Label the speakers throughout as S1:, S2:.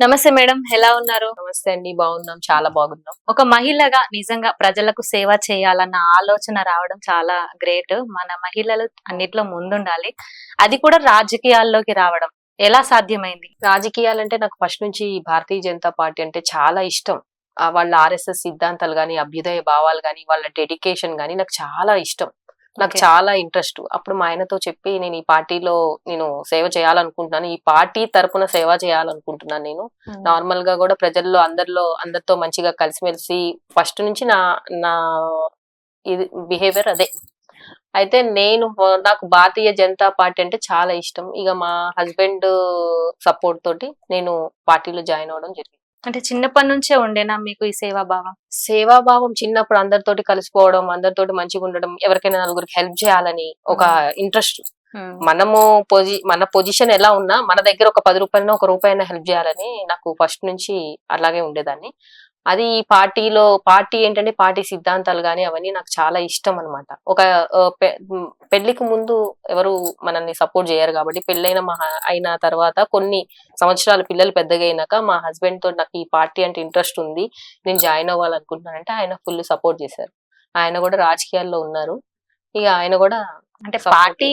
S1: నమస్తే మేడం ఎలా ఉన్నారు?
S2: నమస్తే అండి బాగున్నాం చాలా బాగున్నాం.
S1: ఒక మహిళగా నిజంగా ప్రజలకు సేవ చేయాలన్న ఆలోచన రావడం చాలా గ్రేట్. మన మహిళలు అన్నిట్లో ముందుండాలి. అది కూడా రాజకీయాల్లోకి రావడం. ఎలా సాధ్యమైంది?
S2: రాజకీయాలంటే నాకు ఫస్ట్ నుంచి భారతీయ జనతా పార్టీ అంటే చాలా ఇష్టం. వాళ్ళ ఆర్ఎస్ఎస్ సిద్ధాంతాలు గాని అభ్యుదయ భావాలు గాని వాళ్ళ డెడికేషన్ గాని నాకు చాలా ఇష్టం. నాకు. చాలా ఇంట్రెస్ట్. అప్పుడు మా ఆయనతో చెప్పి నేను ఈ పార్టీలో నేను సేవ చేయాలనుకుంటున్నాను. ఈ పార్టీ తరపున సేవ చేయాలనుకుంటున్నాను నేను. నార్మల్గా కూడా ప్రజల్లో అందరిలో అందరితో మంచిగా కలిసిమెలిసి ఫస్ట్ నుంచి నా నా ఇది బిహేవియర్ అదే. అయితే నేను నాకు భారతీయ జనతా పార్టీ అంటే చాలా ఇష్టం. ఇక మా హస్బెండ్ సపోర్ట్ తోటి నేను పార్టీలో జాయిన్ అవ్వడం జరిగింది.
S1: అంటే చిన్నప్పటి నుంచే ఉండేనా మీకు ఈ సేవా భావం
S2: సేవాభావం చిన్నప్పుడు అందరితోటి కలిసిపోవడం అందరితోటి మంచిగా ఉండడం ఎవరికైనా నలుగురికి హెల్ప్ చేయాలని ఒక ఇంట్రెస్ట్ మనము పొజి మన పొజిషన్ ఎలా ఉన్నా మన దగ్గర ఒక పది రూపాయలు ఒక రూపాయన హెల్ప్ చేయాలని నాకు ఫస్ట్ నుంచి అలాగే ఉండేదాన్ని. అది ఈ పార్టీలో పార్టీ ఏంటంటే పార్టీ సిద్ధాంతాలు కానీ అవన్నీ నాకు చాలా ఇష్టం అన్నమాట. ఒక పెళ్ళికి ముందు ఎవరు మనల్ని సపోర్ట్ చేయరు కాబట్టి పెళ్ళైన మా అయిన తర్వాత కొన్ని సంవత్సరాలు పిల్లలు పెద్దగా అయినాక మా హస్బెండ్తో నాకు ఈ పార్టీ అంటే ఇంట్రెస్ట్ ఉంది నేను జాయిన్ అవ్వాలనుకుంటున్నానంటే ఆయన ఫుల్ సపోర్ట్ చేశారు. ఆయన కూడా రాజకీయాల్లో ఉన్నారు. ఇక ఆయన కూడా
S1: అంటే పార్టీ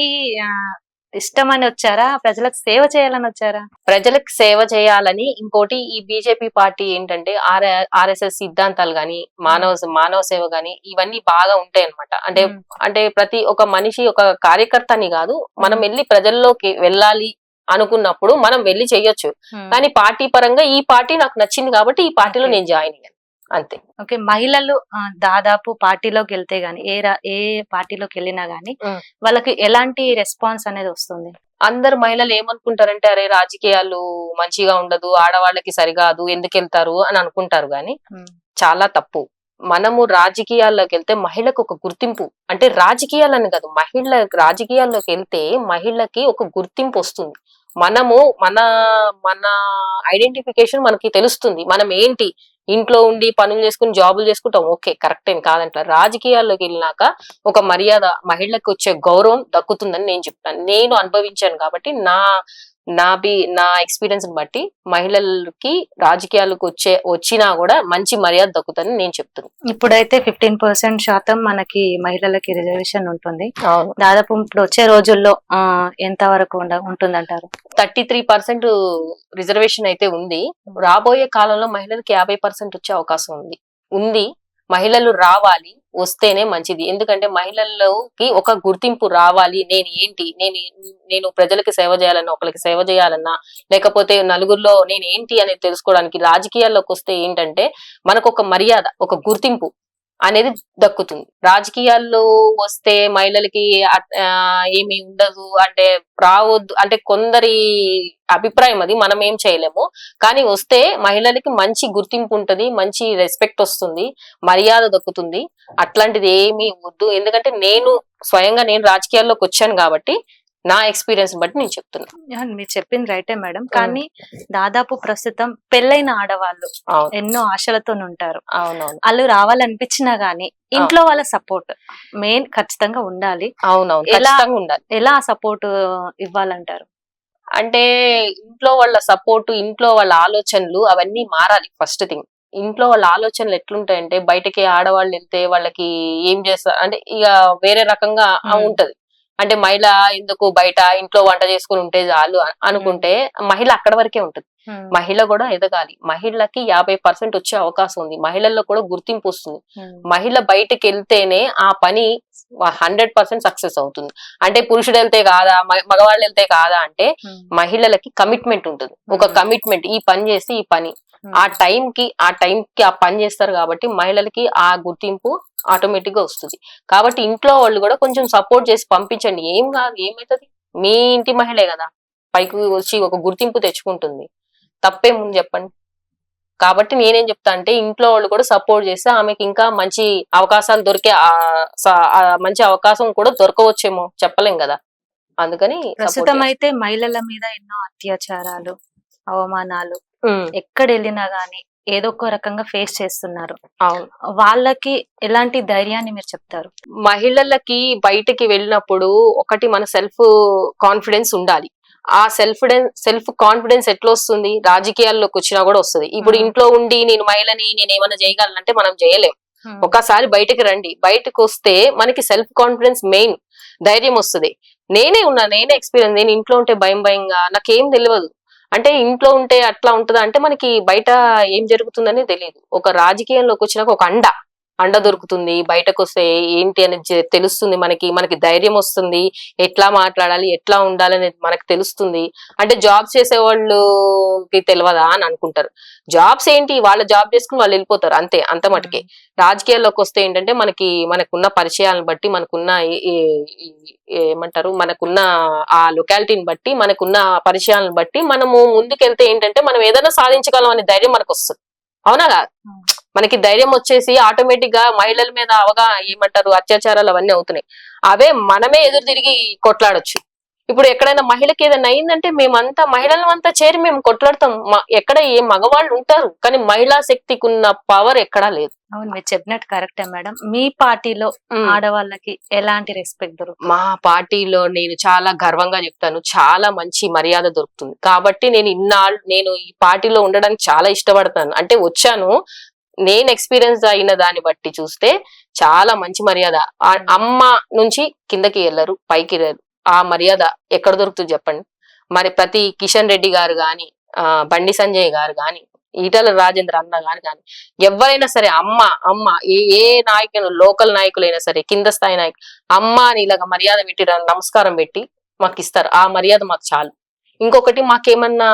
S1: ఆ, ఇష్టమని వచ్చారా? ప్రజలకు సేవ చేయాలని వచ్చారా?
S2: ప్రజలకు సేవ చేయాలని ఇంకోటి ఈ బీజేపీ పార్టీ ఏంటంటే ఆర్ ఆర్ఎస్ఎస్ సిద్ధాంతాలు గాని మానవ మానవ సేవ గాని ఇవన్నీ బాగా ఉంటాయి అన్నమాట అంటే. అంటే ప్రతి ఒక మనిషి ఒక కార్యకర్త అని కాదు మనం వెళ్ళి ప్రజల్లోకి వెళ్ళాలి అనుకున్నప్పుడు మనం వెళ్ళి చెయ్యొచ్చు కానీ పార్టీ పరంగా ఈ పార్టీ నాకు నచ్చింది కాబట్టి ఈ పార్టీలో. నేను జాయిన్ అయ్యాను. అంతే
S1: ఓకే మహిళలు దాదాపు పార్టీలోకి వెళ్తే గానీ ఏ ఏ పార్టీలోకి వెళ్ళినా గానీ. వాళ్ళకి ఎలాంటి రెస్పాన్స్ అనేది వస్తుంది
S2: అందరు మహిళలు ఏమనుకుంటారంటే అరే రాజకీయాలు మంచిగా ఉండదు ఆడవాళ్ళకి సరికాదు ఎందుకు వెళ్తారు అని అనుకుంటారు గాని. చాలా తప్పు మనము రాజకీయాల్లోకి వెళ్తే మహిళకు ఒక గుర్తింపు అంటే రాజకీయాలని కాదు మహిళ రాజకీయాల్లోకి వెళ్తే మహిళకి ఒక గుర్తింపు వస్తుంది మనము మన మన ఐడెంటిఫికేషన్ మనకి తెలుస్తుంది మనం ఏంటి ఇంట్లో ఉండి పనులు చేసుకుని జాబులు చేసుకుంటాం. ఓకే కరెక్ట్ ఏం కాదంట రాజకీయాల్లోకి వెళ్ళినాక ఒక మర్యాద మహిళలకు వచ్చే గౌరవం దక్కుతుందని నేను చెప్తాను. నేను అనుభవించాను కాబట్టి నా నా బి నా ఎక్స్పీరియన్స్ బట్టి మహిళలకి రాజకీయాలకు వచ్చే వచ్చినా కూడా మంచి మర్యాద దక్కుతుందని నేను చెప్తున్నాను
S1: ఇప్పుడైతే ఫిఫ్టీన్ పర్సెంట్ శాతం మనకి మహిళలకి రిజర్వేషన్ ఉంటుంది. దాదాపు ఇప్పుడు వచ్చే రోజుల్లో ఎంత వరకు ఉంటుందంటారు?
S2: థర్టీ త్రీ పర్సెంట్ రిజర్వేషన్ అయితే ఉంది. రాబోయే కాలంలో మహిళలకు యాభై పర్సెంట్ వచ్చే అవకాశం ఉంది. ఉంది. మహిళలు రావాలి. వస్తేనే మంచిది. ఎందుకంటే మహిళల్లోకి ఒక గుర్తింపు రావాలి. నేను ఏంటి? నేను నేను ప్రజలకి సేవ చేయాలన్నా ఒకరికి సేవ చేయాలన్నా లేకపోతే నలుగురిలో నేను ఏంటి అనేది తెలుసుకోవడానికి రాజకీయాల్లోకి వస్తే ఏంటంటే మనకు ఒక మర్యాద ఒక గుర్తింపు. అనేది దక్కుతుంది. రాజకీయాల్లో వస్తే మహిళలకి అట్- ఆ, ఉండదు. అంటే రావద్దు. అంటే కొందరి అభిప్రాయం అది. మనం ఏం చేయలేము. కానీ వస్తే మహిళలకి మంచి గుర్తింపు ఉంటుంది. మంచి రెస్పెక్ట్ వస్తుంది. మర్యాద దక్కుతుంది. అట్లాంటిది ఏమీ వద్దు. ఎందుకంటే నేను స్వయంగా నేను రాజకీయాల్లోకి వచ్చాను కాబట్టి నా ఎక్స్పీరియన్స్ బట్టి నేను చెప్తున్నా.
S1: యా, మీరు చెప్పింది రైటే మేడం. కానీ దాదాపు ప్రస్తుతం పెళ్ళైన ఆడవాళ్ళు ఎన్నో ఆశలతో ఉంటారు.
S2: అవునవును.
S1: వాళ్ళు రావాలనిపించినా గానీ ఇంట్లో వాళ్ళ సపోర్ట్ మెయిన్ ఖచ్చితంగా ఉండాలి.
S2: అవునవును.
S1: ఎలా-
S2: ఉండాలి.
S1: ఎలా సపోర్ట్ ఇవ్వాలంటారు?
S2: అంటే ఇంట్లో వాళ్ళ సపోర్ట్ ఇంట్లో వాళ్ళ ఆలోచనలు అవన్నీ మారాలి ఫస్ట్ థింగ్. ఇంట్లో వాళ్ళ ఆలోచనలు ఎట్లుంటాయంటే బయటకి ఆడవాళ్ళు వెళ్తే వాళ్ళకి ఏం చేస్తారు అంటే ఇక వేరే రకంగా. ఉంటది. అంటే మహిళ ఎందుకు బయట ఇంట్లో వంట చేసుకుని ఉంటే చాలు అనుకుంటే మహిళ అక్కడ వరకే ఉంటది. మహిళ కూడా ఎదగాలి. మహిళకి యాభై పర్సెంట్ వచ్చే అవకాశం ఉంది. మహిళల్లో కూడా గుర్తింపు వస్తుంది. మహిళ బయటకు వెళ్తేనే ఆ పని హండ్రెడ్ పర్సెంట్ సక్సెస్ అవుతుంది. అంటే పురుషుడు వెళ్తే కాదా మగవాళ్ళు వెళ్తే కాదా అంటే మహిళలకి కమిట్మెంట్ ఉంటుంది. ఒక
S1: Hmm.
S2: కమిట్మెంట్ ఈ పని చేస్తే ఈ పని. ఆ టైం కి ఆ టైం కి ఆ పని చేస్తారు కాబట్టి మహిళలకి ఆ గుర్తింపు ఆటోమేటిక్గా వస్తుంది. కాబట్టి ఇంట్లో వాళ్ళు కూడా కొంచెం సపోర్ట్ చేసి పంపించండి. ఏం కాదు ఏమైతుంది? మీ ఇంటి మహిళే కదా. పైకి వచ్చి ఒక గుర్తింపు తెచ్చుకుంటుంది. తప్పేముంది చెప్పండి. కాబట్టి నేనేం చెప్తా అంటే ఇంట్లో వాళ్ళు కూడా సపోర్ట్ చేస్తే ఆమెకి ఇంకా మంచి అవకాశాలు దొరికే మంచి అవకాశం కూడా దొరకవచ్చేమో చెప్పలేం కదా. అందుకని
S1: ప్రస్తుతం. అయితే మహిళల మీద ఎన్నో అత్యాచారాలు అవమానాలు ఎక్కడ వెళ్ళినా గానీ ఏదో ఒక రకంగా ఫేస్ చేస్తున్నారు.
S2: అవును.
S1: వాళ్ళకి ఎలాంటి ధైర్యాన్ని మీరు చెప్తారు?
S2: మహిళలకి బయటకి వెళ్ళినప్పుడు ఒకటి మన సెల్ఫ్ కాన్ఫిడెన్స్ ఉండాలి. ఆ సెల్ఫ్ సెల్ఫ్ కాన్ఫిడెన్స్ ఎట్లా వస్తుంది రాజకీయాల్లోకి వచ్చినా కూడా వస్తుంది. ఇప్పుడు
S1: Hmm.
S2: ఇంట్లో ఉండి నేను మహిళని నేను ఏమైనా చేయగలనంటే మనం చేయలేం
S1: ఉమ్,
S2: ఒకసారి బయటకు రండి. బయటకు వస్తే మనకి సెల్ఫ్ కాన్ఫిడెన్స్ మెయిన్ ధైర్యం వస్తుంది. నేనే ఉన్నా నేనే ఎక్స్పీరియన్స్ నేను ఇంట్లో ఉంటే భయం భయంగా నాకేం తెలియదు అంటే ఇంట్లో ఉంటే అట్లా ఉంటుందా? అంటే మనకి బయట ఏం జరుగుతుందని తెలియదు ఒక రాజకీయంలోకి వచ్చినాక ఒక అండ. అండ దొరుకుతుంది బయటకు వస్తే ఏంటి అనేది తెలుస్తుంది మనకి మనకి ధైర్యం వస్తుంది. ఎట్లా మాట్లాడాలి ఎట్లా ఉండాలి అనేది మనకు తెలుస్తుంది. అంటే జాబ్స్ చేసే వాళ్ళకి తెలియదా అని అనుకుంటారు. జాబ్స్ ఏంటి? వాళ్ళ జాబ్ చేసుకుని వాళ్ళు వెళ్ళిపోతారు అంతే అంత మటుకే. రాజకీయాల్లోకి వస్తే ఏంటంటే మనకి మనకున్న పరిచయాలను బట్టి మనకున్న ఏమంటారు? మనకున్న ఆ లొకాలిటీని బట్టి మనకున్న పరిచయాలను బట్టి మనము ముందుకెళ్తే ఏంటంటే మనం ఏదైనా సాధించగలం అనే ధైర్యం మనకు వస్తుంది అవునా. మనకి ధైర్యం వచ్చేసి ఆటోమేటిక్గా మహిళల మీద అవగా ఏమంటారు అత్యాచారాలు అవన్నీ అవుతున్నాయి. అవే మనమే ఎదురు తిరిగి కొట్లాడొచ్చు. ఇప్పుడు ఎక్కడైనా మహిళకి ఏదైనా అయిందంటే మేమంతా మహిళలం అంతా చేరి మేము కొట్లాడతాం. ఎక్కడ ఏ మగవాళ్ళు ఉంటారు కానీ మహిళా శక్తికి ఉన్న పవర్ ఎక్కడా లేదు.
S1: అవును మీరు చెప్పినట్టు కరెక్టే మేడం. మీ పార్టీలో ఆడవాళ్ళకి ఎలాంటి రెస్పెక్ట్ దొరుకుతుంది?
S2: మా పార్టీలో నేను చాలా గర్వంగా చెప్తాను. చాలా మంచి మర్యాద దొరుకుతుంది. కాబట్టి నేను ఇన్నాళ్ళు నేను ఈ పార్టీలో ఉండడానికి చాలా ఇష్టపడతాను. అంటే వచ్చాను నేను ఎక్స్పీరియన్స్ అయిన దాన్ని బట్టి చూస్తే చాలా మంచి మర్యాద. ఆ అమ్మ నుంచి కిందకి వెళ్ళరు పైకి వెళ్ళరు. ఆ మర్యాద ఎక్కడ దొరుకుతుంది చెప్పండి? మరి ప్రతి కిషన్ రెడ్డి గారు గాని ఆ బండి సంజయ్ గారు గాని ఈటల రాజేంద్ర అన్న గాని గాని ఎవరైనా సరే అమ్మ అమ్మ ఏ ఏ నాయకులు లోకల్ నాయకులైనా సరే కింద స్థాయి నాయకులు అమ్మ అని ఇలాగ మర్యాద పెట్టి నమస్కారం పెట్టి మాకు ఇస్తారు. ఆ మర్యాద మాకు చాలు. ఇంకొకటి మాకేమన్నా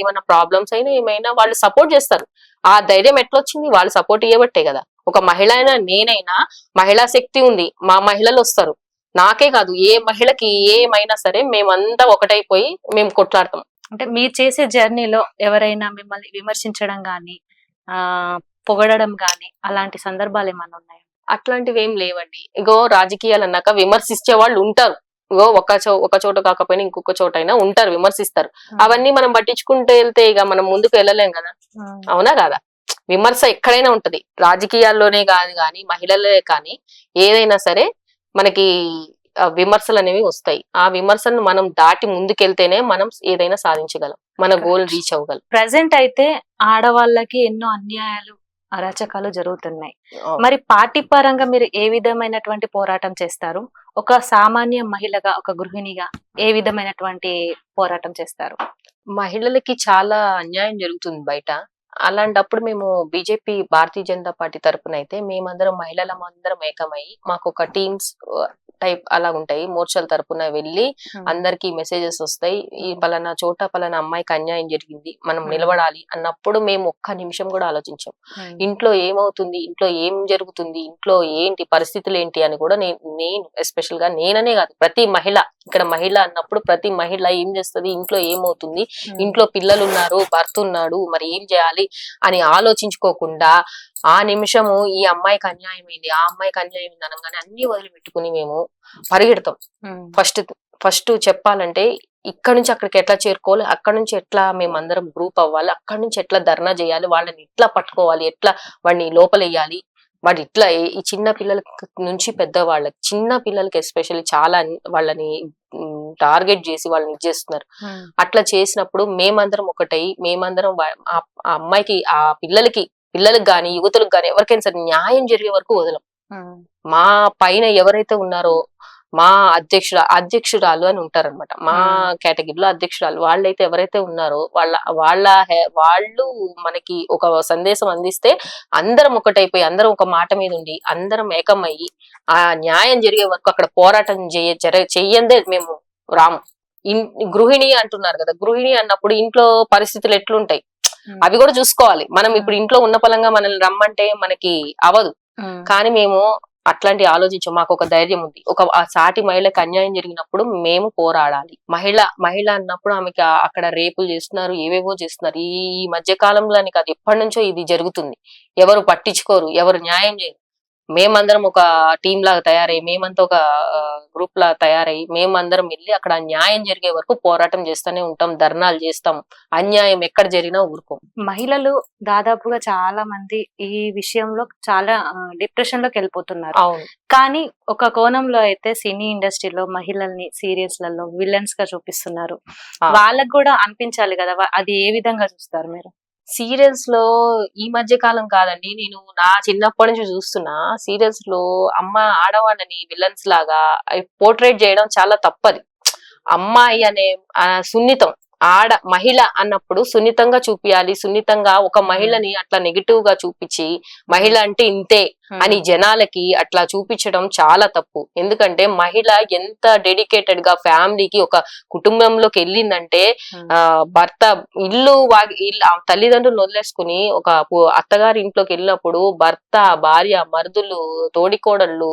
S2: ఏమన్నా ప్రాబ్లమ్స్ అయినా ఏమైనా వాళ్ళు సపోర్ట్ చేస్తారు. ఆ ధైర్యం ఎట్లొచ్చింది? వాళ్ళు సపోర్ట్ ఇవ్వబట్టే కదా. ఒక మహిళ అయినా నేనైనా మహిళా శక్తి ఉంది. మా మహిళలు వస్తారు. నాకే కాదు ఏ మహిళకి ఏమైనా సరే మేమంతా ఒకటైపోయి మేము కొట్లాడతాం.
S1: అంటే మీరు చేసే జర్నీలో ఎవరైనా మిమ్మల్ని విమర్శించడం గాని ఆ పొగడడం గాని అలాంటి సందర్భాలు ఏమైనా ఉన్నాయా?
S2: అట్లాంటివి ఏం లేవండి. ఇగో రాజకీయాలు అన్నాక విమర్శించే వాళ్ళు ఉంటారు. ఒక చో ఒక చోట కాకపోయినా ఇంకొక చోట అయినా ఉంటారు విమర్శిస్తారు. అవన్నీ మనం పట్టించుకుంటూ వెళ్తే ఇక మనం ముందుకు వెళ్ళలేం కదా. అవునా కాదా? విమర్శ ఎక్కడైనా ఉంటది. రాజకీయాల్లోనే కాదు కానీ మహిళలే కానీ ఏదైనా సరే మనకి విమర్శలు అనేవి వస్తాయి. ఆ విమర్శను మనం దాటి ముందుకెళ్తేనే మనం ఏదైనా సాధించగలం. మన గోల్ రీచ్ అవ్వగలం.
S1: ప్రజెంట్ అయితే ఆడవాళ్ళకి ఎన్నో అన్యాయాలు అరాచకాలు జరుగుతున్నాయి. మరి పార్టీ పరంగా మీరు ఏ విధమైనటువంటి పోరాటం చేస్తారు? ఒక సామాన్య మహిళగా ఒక గృహిణిగా ఏ విధమైనటువంటి పోరాటం చేస్తారు?
S2: మహిళలకి చాలా అన్యాయం జరుగుతుంది బయట. అలాంటప్పుడు మేము బీజేపీ భారతీయ జనతా పార్టీ తరపున అయితే మేమందరం మహిళలం అందరం ఏకమయ్యి మాకు ఒక టీమ్స్ టైప్ అలా ఉంటాయి మోర్చల తరపున వెళ్ళి అందరికి మెసేజెస్ వస్తాయి. ఈ పలానా చోట పలానా అమ్మాయికి అన్యాయం జరిగింది. మనం
S1: Hmm.
S2: నిలబడాలి అన్నప్పుడు మేము ఒక్క నిమిషం కూడా ఆలోచించాం. ఇంట్లో ఏమవుతుంది? ఇంట్లో ఏం జరుగుతుంది? ఇంట్లో ఏంటి? పరిస్థితులు ఏంటి? అని కూడా నేను నేను ఎస్పెషల్గా నేననే కాదు. ప్రతి మహిళ ఇక్కడ మహిళ అన్నప్పుడు ప్రతి మహిళ ఏం చేస్తుంది? ఇంట్లో ఏమవుతుంది? ఇంట్లో పిల్లలు ఉన్నారు భర్త ఉన్నాడు మరి ఏం చేయాలి? అని ఆలోచించుకోకుండా ఆ నిమిషము ఈ అమ్మాయికి అన్యాయమైంది ఆ అమ్మాయికి అన్యాయమైంది అనగానే అన్ని వదిలిపెట్టుకుని మేము పరిగెడతాం. ఫస్ట్ ఫస్ట్ చెప్పాలంటే ఇక్కడ నుంచి అక్కడికి ఎట్లా చేరుకోవాలి అక్కడ నుంచి ఎట్లా మేమందరం గ్రూప్ అవ్వాలి అక్కడ నుంచి ఎట్లా ధర్నా చేయాలి వాళ్ళని ఎట్లా పట్టుకోవాలి ఎట్లా వాడిని లోపలేయాలి వాడు ఇట్లా ఈ చిన్న పిల్లల నుంచి పెద్ద వాళ్ళకి చిన్న పిల్లలకి ఎస్పెషల్లీ చాలా వాళ్ళని టార్గెట్ చేసి వాళ్ళని ఇది చేస్తున్నారు.
S1: ఉమ్,
S2: అట్లా చేసినప్పుడు మేమందరం ఒకటై మేమందరం ఆ అమ్మాయికి ఆ పిల్లలకి పిల్లలకు గాని యువతులకు గాని ఎవరికైనా సరే న్యాయం జరిగే వరకు వదలం. మా పైన ఎవరైతే ఉన్నారో మా అధ్యక్షుడు అధ్యక్షురాలు అని ఉంటారన్నమాట. మా. కేటగిరీలో అధ్యక్షురాలు. వాళ్ళైతే ఎవరైతే ఉన్నారో వాళ్ళ వాళ్ళ హె- వాళ్ళు మనకి ఒక సందేశం అందిస్తే అందరం ఒకటైపోయి అందరం ఒక మాట మీద ఉండి అందరం ఏకమయ్యి ఆ న్యాయం జరిగే వరకు అక్కడ పోరాటం చేయ చెయ్యందే మేము రాము. ఇన్ గృహిణి అంటున్నారు కదా గృహిణి అన్నప్పుడు ఇంట్లో పరిస్థితులు ఎట్లుంటాయి? అవి కూడా చూసుకోవాలి. మనం ఇప్పుడు ఇంట్లో ఉన్న పలంగా మనల్ని రమ్మంటే మనకి అవదు. కానీ మేము అట్లాంటి ఆలోచించాం. మాకు ఒక ధైర్యం ఉంది. ఒక సాటి మహిళకి అన్యాయం జరిగినప్పుడు మేము పోరాడాలి. మహిళ మహిళ అన్నప్పుడు ఆమెకి అక్కడ రేపులు చేస్తున్నారు ఏవేవో చేస్తున్నారు. ఈ మధ్య కాలంలో అని ఎప్పటి నుంచో ఇది జరుగుతుంది. ఎవరు పట్టించుకోరు ఎవరు న్యాయం చేయరు. మేమందరం ఒక టీం లాగా తయారై మేమంతా ఒక గ్రూప్ లా తయారై మేమందరం వెళ్ళి అక్కడ న్యాయం జరిగే వరకు పోరాటం చేస్తూనే ఉంటాం ధర్నాలు చేస్తాం అన్యాయం ఎక్కడ జరిగినా ఊరుకోం.
S1: మహిళలు దాదాపుగా చాలా మంది ఈ విషయంలో చాలా డిప్రెషన్లోకి వెళ్ళిపోతున్నారు.
S2: అవును.
S1: కానీ ఒక కోణంలో అయితే సినీ ఇండస్ట్రీలో మహిళల్ని సీరియల్స్లలో విలన్స్గా చూపిస్తున్నారు. వాళ్ళకు కూడా అనిపించాలి కదా అది ఏ విధంగా చూస్తారు మీరు?
S2: సీరియల్స్లో ఈ మధ్య కాలం కాదండి నేను నా చిన్నప్పటి నుంచి చూస్తున్నా సీరియల్స్లో అమ్మ ఆడవాళ్ళని విలన్స్ లాగా పోర్ట్రేట్ చేయడం చాలా తప్పది. అమ్మాయి అనే సున్నితం ఆడ మహిళ అన్నప్పుడు సున్నితంగా చూపియాలి సున్నితంగా ఒక మహిళని అట్లా నెగిటివ్గా చూపించి మహిళ అంటే ఇంతే అని జనాలకి అట్లా చూపించడం చాలా తప్పు. ఎందుకంటే మహిళ ఎంత డెడికేటెడ్గా ఫ్యామిలీకి ఒక కుటుంబంలోకి వెళ్ళిందంటే ఆ. భర్త ఇల్లు తల్లిదండ్రులు వదిలేసుకుని ఒక అత్తగారి ఇంట్లోకి వెళ్ళినప్పుడు భర్త భార్య మరుదులు తోడికోడళ్ళు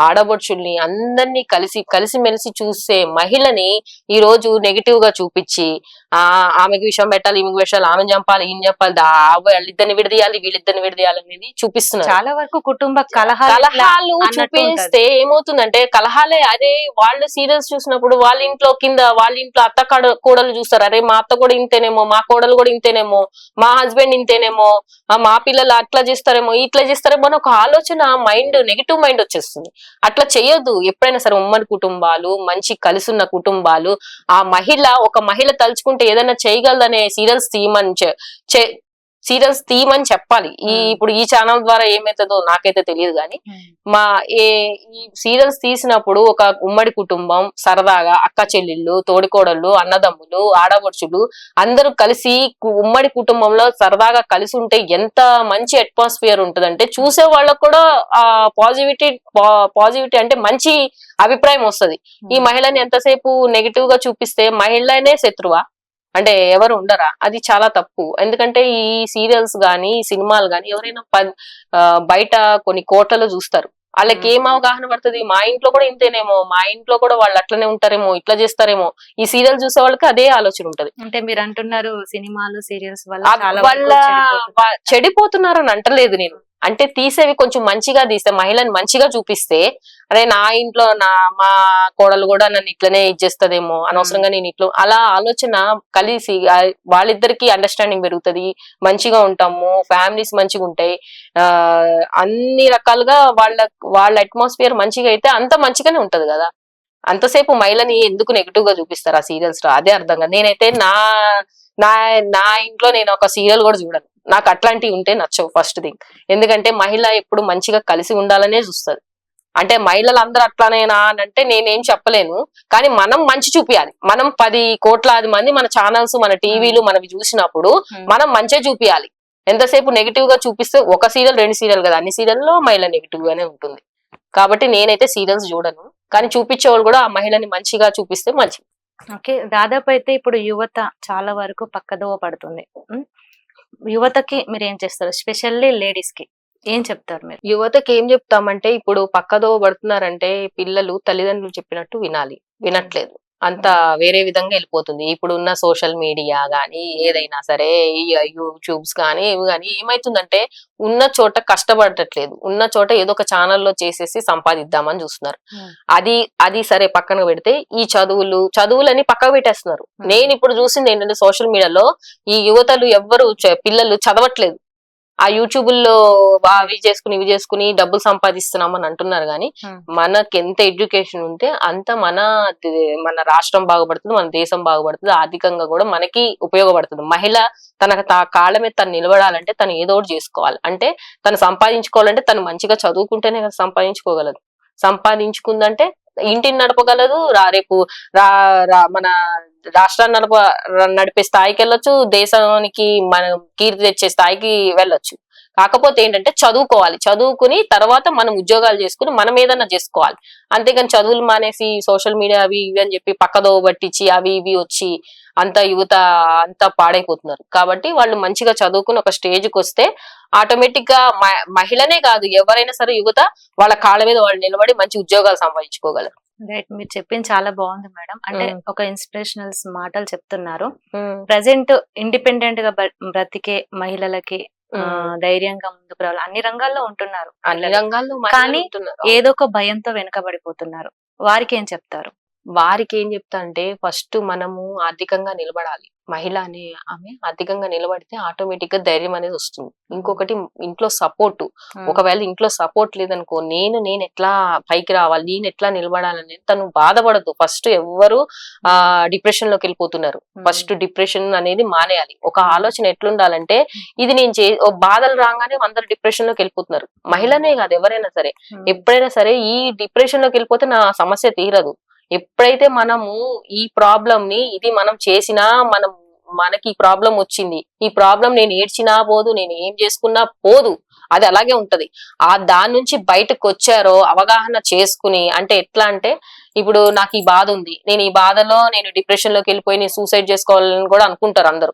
S2: ఆడబడుచుల్ని అందరినీ కలిసి కలిసిమెలిసి చూసే మహిళని ఈ రోజు నెగిటివ్గా చూపించి ఆ ఆమెకి విషయం పెట్టాలి ఈమెకి విషయాలు ఆమె చంపాలి ఈయన చంపాలి వాళ్ళిద్దరిని విడదీయాలి వీళ్ళిద్దరిని విడదీయాలి అనేది చూపిస్తున్నారు.
S1: చాలా వరకు కుటుంబ కలహాలు
S2: చూపిస్తే ఏమవుతుందంటే కలహాలే అదే వాళ్ళు సీరియల్స్ చూసినప్పుడు వాళ్ళ ఇంట్లో కింద వాళ్ళ ఇంట్లో అత్త కడ కోడలు చూస్తారు. అరే మా అత్త కూడా ఇంతేనేమో మా కోడలు కూడా ఇంతేనేమో మా హస్బెండ్ ఇంతేనేమో మా పిల్లలు అట్లా చేస్తారేమో ఇట్లా చేస్తారేమో అని ఒక ఆలోచన మైండ్ నెగిటివ్ మైండ్ వచ్చేస్తుంది. అట్లా చేయొద్దు ఎప్పుడైనా సరే ఉమ్మడి కుటుంబాలు మంచి కలిసి ఉన్న కుటుంబాలు ఆ మహిళ ఒక మహిళ తలుచుకుంటే ఏదైనా చేయగలదనే సీరియల్స్ తీయమని సీరియల్స్ తీయమని చెప్పాలి. ఈ. ఇప్పుడు ఈ ఛానల్ ద్వారా ఏమైతుందో నాకైతే తెలియదు కానీ మా ఏ ఈ సీరియల్స్ తీసినప్పుడు ఒక ఉమ్మడి కుటుంబం సరదాగా అక్క చెల్లెళ్ళు తోడికోడళ్ళు అన్నదమ్ములు ఆడపడుచులు అందరూ కలిసి ఉమ్మడి కుటుంబంలో సరదాగా కలిసి ఉంటే ఎంత మంచి అట్మాస్ఫియర్ ఉంటదంటే చూసే వాళ్ళకు కూడా ఆ పాజిటివిటీ పాజిటివిటీ అంటే మంచి అభిప్రాయం వస్తది. ఈ మహిళని ఎంతసేపు నెగిటివ్గా చూపిస్తే మహిళనే శత్రువా? అంటే ఎవరు ఉండరా? అది చాలా తప్పు. ఎందుకంటే ఈ సీరియల్స్ గాని ఈ సినిమాలు గాని ఎవరైనా బయట కొన్ని కోట్లలో చూస్తారు. వాళ్ళకి ఏం అవగాహన పడుతుంది? మా ఇంట్లో కూడా ఇంతేనేమో మా ఇంట్లో కూడా వాళ్ళు అట్లనే ఉంటారేమో ఇట్లా చేస్తారేమో. ఈ సీరియల్ చూసే వాళ్ళకి అదే ఆలోచన ఉంటది.
S1: అంటే మీరు అంటున్నారు సినిమాలు సీరియల్స్ వల్ల చెడిపోతున్నారు
S2: అని అంటలేదు నేను. అంటే తీసేవి కొంచెం మంచిగా తీస్తే మహిళని మంచిగా చూపిస్తే అరే నా ఇంట్లో నా మా కోడలు కూడా నన్ను ఇట్లనే ఇచ్చేస్తదేమో అనవసరంగా నేను ఇట్లా అలా ఆలోచన కలిసి వాళ్ళిద్దరికి అండర్స్టాండింగ్ పెరుగుతది. మంచిగా ఉంటాము ఫ్యామిలీస్ మంచిగా ఉంటాయి. ఆ అన్ని రకాలుగా వాళ్ళ వాళ్ళ అట్మాస్ఫియర్ మంచిగా అయితే అంత మంచిగానే ఉంటది కదా. అంతసేపు మహిళని ఎందుకు నెగిటివ్గా చూపిస్తారు ఆ సీరియల్స్లో? అదే అర్థం కాదు. నేనైతే నా నా నా ఇంట్లో నేను ఒక సీరియల్ కూడా చూడను. నాకు అట్లాంటివి ఉంటే నచ్చవు ఫస్ట్ థింగ్ ఎందుకంటే మహిళ ఎప్పుడు మంచిగా కలిసి ఉండాలనే చూస్తుంది. అంటే మహిళలు అందరూ అట్లానేనా అని అంటే నేనేం చెప్పలేను. కానీ మనం మంచి చూపియాలి. మనం పది కోట్లాది మంది మన ఛానల్స్ మన టీవీలు మనవి చూసినప్పుడు
S1: Hmm.
S2: మనం మంచిగా చూపియాలి. ఎంతసేపు నెగిటివ్గా చూపిస్తే ఒక సీరియల్ రెండు సీరియల్ కదా. అన్ని సీరియల్లో మహిళ నెగిటివ్ గానే ఉంటుంది. కాబట్టి నేనైతే సీరియల్స్ చూడను. కానీ చూపించే వాళ్ళు కూడా ఆ మహిళని మంచిగా చూపిస్తే మంచిది.
S1: ఓకే దాదాపు అయితే ఇప్పుడు యువత చాలా వరకు పక్కదోవ పడుతుంది? యువతకి మీరు ఏం చేస్తారు? స్పెషల్లీ లేడీస్కి ఏం చెప్తారు మీరు?
S2: యువతకి ఏం చెప్తామంటే ఇప్పుడు పక్కదో పడుతున్నారంటే పిల్లలు తల్లిదండ్రులు చెప్పినట్టు వినాలి. వినట్లేదు. అంత వేరే విధంగా వెళ్ళిపోతుంది. ఇప్పుడు ఉన్న సోషల్ మీడియా గానీ ఏదైనా సరే యూట్యూబ్స్ కానీ ఇవి కానీ ఏమైతుందంటే ఉన్న చోట కష్టపడట్లేదు. ఉన్న చోట ఏదో ఒక ఛానల్లో చేసేసి సంపాదిద్దామని చూస్తున్నారు. అది అది సరే పక్కన పెడితే ఈ చదువులు చదువులని పక్కకు పెట్టేస్తున్నారు. నేను ఇప్పుడు చూసింది ఏంటంటే సోషల్ మీడియాలో ఈ యువతలు ఎవ్వరు పిల్లలు చదవట్లేదు. ఆ యూట్యూబుల్లో అవి చేసుకుని ఇవి చేసుకుని డబ్బులు సంపాదిస్తున్నాం అని అంటున్నారు కానీ. మనకి ఎంత ఎడ్యుకేషన్ ఉంటే అంత మన మన రాష్ట్రం బాగుపడుతుంది మన దేశం బాగుపడుతుంది ఆర్థికంగా కూడా మనకి ఉపయోగపడుతుంది. మహిళ తనకు తా కాళ్ళ మీద తను నిలబడాలంటే తను ఏదో ఒకటి చేసుకోవాలి. అంటే తను సంపాదించుకోవాలంటే తను మంచిగా చదువుకుంటేనే కదా సంపాదించుకోగలదు. సంపాదించుకుందంటే ఇంటిని నడపగలదు రా రేపు రా రా- మన రాష్ట్రాన్ని నడప నడిపే స్థాయికి వెళ్ళొచ్చు దేశానికి మన కీర్తి తెచ్చే స్థాయికి వెళ్ళొచ్చు. కాకపోతే ఏంటంటే చదువుకోవాలి. చదువుకుని తర్వాత మనం ఉద్యోగాలు చేసుకుని మనం ఏదైనా చేసుకోవాలి. అంతేగాని చదువులు మానేసి సోషల్ మీడియా అవి ఇవి అని చెప్పి పక్కదో పట్టించి అవి ఇవి వచ్చి అంత యువత అంతా పాడైపోతున్నారు. కాబట్టి వాళ్ళు మంచిగా చదువుకుని ఒక స్టేజ్కి వస్తే ఆటోమేటిక్గా మహిళనే కాదు ఎవరైనా సరే యువత వాళ్ళ కాళ్ళ మీద వాళ్ళు నిలబడి మంచి ఉద్యోగాలు సంపాదించుకోగలరు.
S1: రైట్ మీరు చెప్పింది చాలా బాగుంది మేడం. అంటే. ఒక ఇన్స్పిరేషనల్స్ మాటలు చెప్తున్నారు. ప్రజెంట్ ఇండిపెండెంట్గా బ్రతికే మహిళలకి ధైర్యంగా ముందుకు రావాలి. అన్ని రంగాల్లో ఉంటున్నారు
S2: అన్ని. రంగాల్లో
S1: కానీ. ఏదో ఒక భయంతో వెనకబడిపోతున్నారు. వారికి ఏం చెప్తారు?
S2: వారికి ఏం చెప్తా అంటే ఫస్ట్ మనము ఆర్థికంగా నిలబడాలి. మహిళ అనే ఆమె ఆర్థికంగా నిలబడితే ఆటోమేటిక్గా ధైర్యం అనేది వస్తుంది. ఇంకొకటి ఇంట్లో సపోర్ట్. ఒకవేళ ఇంట్లో సపోర్ట్ లేదనుకో నేను నేను ఎట్లా పైకి రావాలి నేను ఎట్లా నిలబడాలని తను బాధపడదు. ఫస్ట్ ఎవ్వరు ఆ డిప్రెషన్లోకి వెళ్ళిపోతున్నారు ఫస్ట్ డిప్రెషన్ అనేది మానేయాలి. ఒక ఆలోచన ఎట్లుండాలంటే ఇది నేను చే బాధలు రాగానే అందరు డిప్రెషన్లోకి వెళ్ళిపోతున్నారు మహిళనే కాదు ఎవరైనా సరే. ఎప్పుడైనా సరే ఈ డిప్రెషన్లోకి వెళ్ళిపోతే నా సమస్య తీరదు. ఎప్పుడైతే మనము ఈ ప్రాబ్లం ని ఇది మనం చేసినా మనం మనకి ఈ ప్రాబ్లం వచ్చింది. ఈ ప్రాబ్లం నేను ఏడ్చినా పోదు నేను ఏం చేసుకున్నా పోదు. అది అలాగే ఉంటది. ఆ దాని నుంచి బయటకు వచ్చారో అవగాహన చేసుకుని అంటే ఎట్లా అంటే ఇప్పుడు నాకు ఈ బాధ ఉంది. నేను ఈ బాధలో నేను డిప్రెషన్లోకి వెళ్ళిపోయి నేను సూసైడ్ చేసుకోవాలని కూడా అనుకుంటారు అందరూ.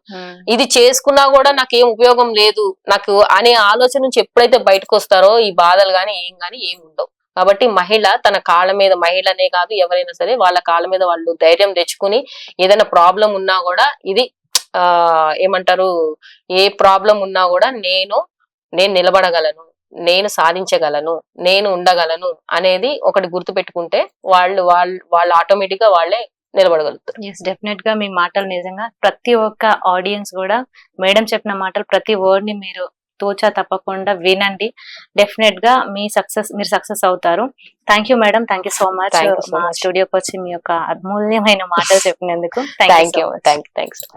S2: ఇది చేసుకున్నా కూడా నాకు ఏం ఉపయోగం లేదు. నాకు అనే ఆలోచన నుంచి ఎప్పుడైతే బయటకు వస్తారో ఈ బాధలు గాని ఏం గాని ఏం ఉండవు. కాబట్టి మహిళ తన కాళ్ళ మీద మహిళనే కాదు ఎవరైనా సరే వాళ్ళ కాళ్ళ మీద వాళ్ళు ధైర్యం తెచ్చుకుని ఏదైనా ప్రాబ్లం ఉన్నా కూడా ఇది ఆ ఏమంటారు ఏ ప్రాబ్లం ఉన్నా కూడా నేను నేను నిలబడగలను నేను సాధించగలను నేను ఉండగలను అనేది ఒకటి గుర్తు పెట్టుకుంటే వాళ్ళు వాళ్ళు వాళ్ళు ఆటోమేటిక్గా వాళ్ళే నిలబడగలుగుతారు.
S1: ఎస్ డెఫినెట్గా మీ మాటలు నిజంగా ప్రతి ఒక్క ఆడియన్స్ కూడా మేడం చెప్పిన మాటలు ప్రతి వర్డ్ని మీరు తోచా తప్పకుండా వినండి. డెఫినెట్గా మీ సక్సెస్ మీరు సక్సెస్ అవుతారు. Thank you madam thank you so much మా. స్టూడియోకి వచ్చి మీ యొక్క అమూల్యమైన మాటలు చెప్పినందుకు
S2: థ్యాంక్ యూ థ్యాంక్ యూ